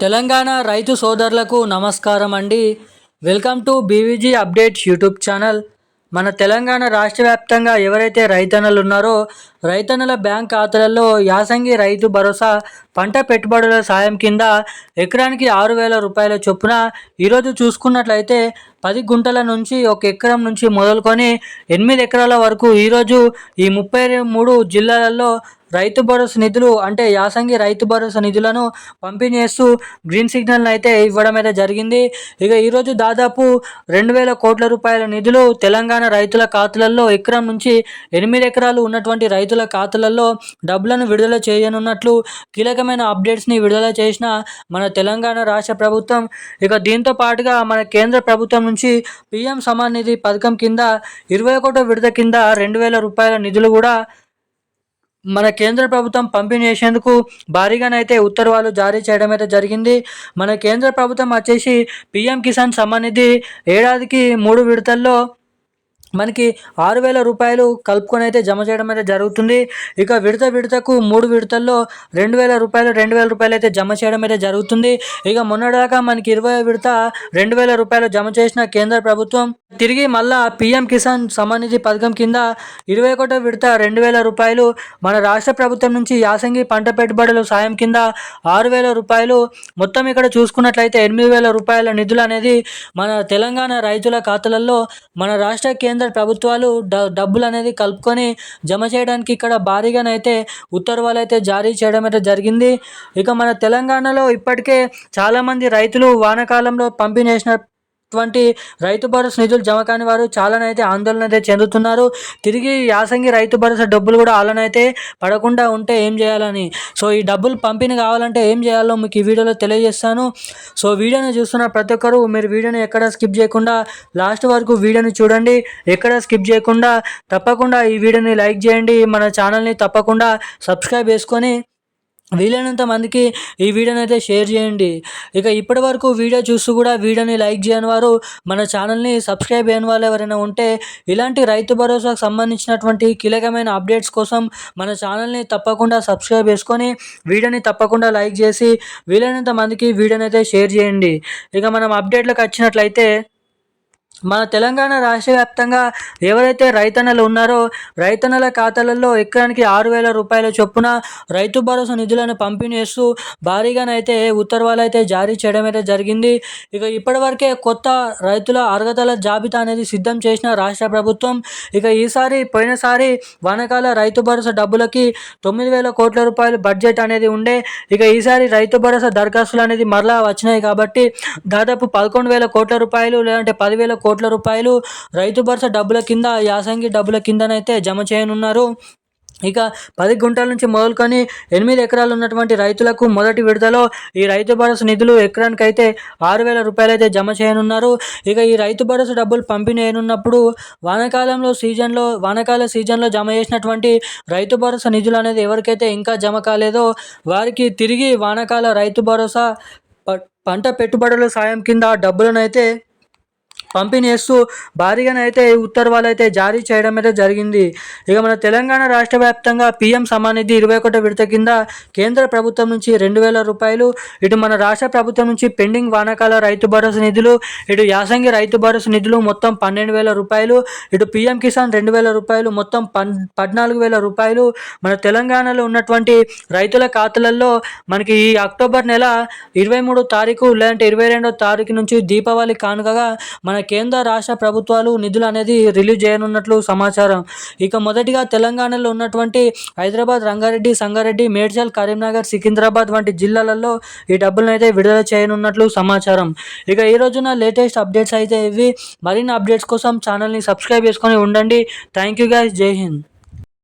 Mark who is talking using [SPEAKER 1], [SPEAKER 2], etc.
[SPEAKER 1] తెలంగాణ రైతు సోదరులకు నమస్కారం అండి. Welcome to BVG updates YouTube channel. మన తెలంగాణ రాష్ట్ర వ్యాప్తంగా ఎవరైతే రైతన్నలు ఉన్నారో రైతన్నల బ్యాంక్ ఖాతాలలో యాసంగి రైతు భరోసా పంట పెట్టుబడుల సాయం కింద ఎకరానికి ఆరు వేల రూపాయల చొప్పున ఈరోజు చూసుకున్నట్లయితే పది గుంటల నుంచి ఒక ఎకరం నుంచి మొదలుకొని ఎనిమిది ఎకరాల వరకు ఈరోజు ఈ ముప్పై మూడు జిల్లాలలో రైతు భరోసా నిధులు అంటే యాసంగి రైతు భరోసా నిధులను పంపిణీ చేస్తూ గ్రీన్ సిగ్నల్ అయితే ఇవ్వడం అయితే జరిగింది. ఇక ఈరోజు దాదాపు రెండు వేల కోట్ల రూపాయల నిధులు తెలంగాణ రైతుల ఖాతాలలో ఎకరం నుంచి ఎనిమిది ఎకరాలు ఉన్నటువంటి రైతుల ఖాతాలలో డబ్బులను విడుదల చేయనున్నట్లు కీలకమైన అప్డేట్స్ని విడుదల చేసిన మన తెలంగాణ రాష్ట్ర ప్రభుత్వం. ఇక దీంతో పాటుగా మన కేంద్ర ప్రభుత్వం నుంచి పిఎం సమాన్ నిధి పథకం కింద ఇరవై ఒకటో విడత కింద రెండు వేల రూపాయల నిధులు కూడా మన కేంద్ర ప్రభుత్వం పంపిణీ చేసేందుకు భారీగానైతే ఉత్తర్వులు జారీ చేయడం అయితే జరిగింది. మన కేంద్ర ప్రభుత్వం వచ్చేసి పిఎం కిసాన్ సమ్మాన్ నిధి ఏడాదికి మూడు విడతల్లో మనకి ఆరు వేల రూపాయలు కలుపుకొని అయితే జమ చేయడం అయితే జరుగుతుంది. ఇక విడత విడతకు మూడు విడతల్లో రెండు వేల రూపాయలు రెండు వేల రూపాయలు అయితే జమ చేయడం అయితే జరుగుతుంది. ఇక మొన్నటిదాకా మనకి ఇరవై విడత రెండు వేల రూపాయలు జమ చేసిన కేంద్ర ప్రభుత్వం తిరిగి మళ్ళా పిఎం కిసాన్ సమానిధి పథకం కింద ఇరవై ఒకటో విడత రెండు వేల రూపాయలు మన రాష్ట్ర ప్రభుత్వం నుంచి యాసంగి పంట పెట్టుబడుల సాయం కింద ఆరు వేల రూపాయలు. మొత్తం ఇక్కడ చూసుకున్నట్లయితే ఎనిమిది వేల రూపాయల నిధులు అనేది మన తెలంగాణ రైతుల ఖాతాలలో మన రాష్ట్ర కేంద్ర ప్రభుత్వాలు డ డబ్బులు అనేది కలుపుకొని జమ చేయడానికి ఇక్కడ భారీగానైతే ఉత్తర్వులు అయితే జారీ చేయడం అయితే జరిగింది. ఇక మన తెలంగాణలో ఇప్పటికే చాలామంది రైతులు వానాకాలంలో పంపిణీ చేసిన అటువంటి రైతు భరోసా నిధులు జమ కాని వారు చాలానైతే ఆందోళన అయితే చెందుతున్నారు. తిరిగి యాసంగి రైతు భరోసా డబ్బులు కూడా అలానైతే పడకుండా ఉంటే ఏం చేయాలని? సో ఈ డబ్బులు పంపిణీ కావాలంటే ఏం చేయాలో మీకు ఈ వీడియోలో తెలియజేస్తాను. సో వీడియోని చూస్తున్న ప్రతి ఒక్కరు మీరు వీడియోని ఎక్కడ స్కిప్ చేయకుండా లాస్ట్ వరకు వీడియోని చూడండి. ఎక్కడ స్కిప్ చేయకుండా తప్పకుండా ఈ వీడియోని లైక్ చేయండి. మన ఛానల్ని తప్పకుండా సబ్స్క్రైబ్ చేసుకొని వీలైనంత మందికి ఈ వీడియోని అయితే షేర్ చేయండి. ఇక ఇప్పటి వరకు వీడియో చూస్తూ కూడా వీడియోని లైక్ చేయని వారు మన ఛానల్ని సబ్స్క్రైబ్ చేయని వాళ్ళు ఎవరైనా ఉంటే ఇలాంటి రైతు భరోసాకు సంబంధించినటువంటి కీలకమైన అప్డేట్స్ కోసం మన ఛానల్ని తప్పకుండా సబ్స్క్రైబ్ చేసుకొని వీడియోని తప్పకుండా లైక్ చేసి వీలైనంత మందికి వీడియోని అయితే షేర్ చేయండి. ఇక మనం అప్డేట్లకు వచ్చినట్లయితే మన తెలంగాణ రాష్ట్ర వ్యాప్తంగా ఎవరైతే రైతన్నలు ఉన్నారో రైతన్నల ఖాతాలలో ఎకరానికి ఆరు వేల రూపాయల చొప్పున రైతు భరోసా నిధులను పంపిణీ చేస్తూ భారీగానైతే ఉత్తర్వులు అయితే జారీ చేయడం అయితే జరిగింది. ఇక ఇప్పటివరకే కొత్త రైతుల అర్హతల జాబితా అనేది సిద్ధం చేసిన రాష్ట్ర ప్రభుత్వం ఇక ఈసారి పోయినసారి వానకాల రైతు భరోసా డబ్బులకి తొమ్మిది వేల కోట్ల రూపాయలు బడ్జెట్ అనేది ఉండే. ఇక ఈసారి రైతు భరోసా దరఖాస్తులు అనేది మరలా వచ్చినాయి కాబట్టి దాదాపు పదకొండు వేల కోట్ల రూపాయలు లేదంటే పదివేల కోట్ల కోట్ల రూపాయలు రైతు భరోసా డబ్బుల కింద యాసంగి డబ్బుల కిందనైతే జమ చేయనున్నారు. ఇక పది గుంటల నుంచి మొదలుకొని ఎనిమిది ఎకరాలు ఉన్నటువంటి రైతులకు మొదటి విడతలో ఈ రైతు భరోసా నిధులు ఎకరానికి అయితే ఆరు వేల రూపాయలు అయితే జమ చేయనున్నారు. ఇక ఈ రైతు భరోసా డబ్బులు పంపిణీ అయినప్పుడు వానాకాలంలో సీజన్లో వానాకాల సీజన్లో జమ చేసినటువంటి రైతు భరోసా నిధులు అనేది ఎవరికైతే ఇంకా జమ కాలేదో వారికి తిరిగి వానాకాల రైతు భరోసా ప- పంట పెట్టుబడుల సాయం కింద డబ్బులను అయితే పంపిణీ చేస్తూ భారీగానైతే ఉత్తర్వులు అయితే జారీ చేయడం అయితే జరిగింది. ఇక మన తెలంగాణ రాష్ట్ర వ్యాప్తంగా పీఎం సమానిధి ఇరవై ఒకటో విడత కింద కేంద్ర ప్రభుత్వం నుంచి రెండు వేల రూపాయలు ఇటు మన రాష్ట్ర ప్రభుత్వం నుంచి పెండింగ్ వానకాల రైతు భరోసా నిధులు ఇటు యాసంగి రైతు భరోసా నిధులు మొత్తం పన్నెండు వేల రూపాయలు ఇటు పీఎం కిసాన్ రెండు వేల రూపాయలు మొత్తం పన్ పద్నాలుగు వేల రూపాయలు మన తెలంగాణలో ఉన్నటువంటి రైతుల ఖాతాలలో మనకి ఈ అక్టోబర్ నెల ఇరవై మూడో తారీఖు లేదంటే ఇరవై రెండో తారీఖు నుంచి దీపావళి కానుకగా మన కేంద్ర రాష్ట్ర ప్రభుత్వాలు నిధులు అనేది రిలీజ్ చేయనున్నట్లు సమాచారం. ఇక మొదటిగా తెలంగాణలో ఉన్నటువంటి హైదరాబాద్ రంగారెడ్డి సంగారెడ్డి మేడ్చల్ కరీంనగర్ సికింద్రాబాద్ వంటి జిల్లాలలో ఈ డబ్బులను అయితే విడుదల చేయనున్నట్లు సమాచారం. ఇక ఈ రోజున లేటెస్ట్ అప్డేట్స్ అయితే ఇవి. మరిన్ని అప్డేట్స్ కోసం ఛానల్ని సబ్స్క్రైబ్ చేసుకొని ఉండండి. థ్యాంక్ యూ గైస్ జై హింద్.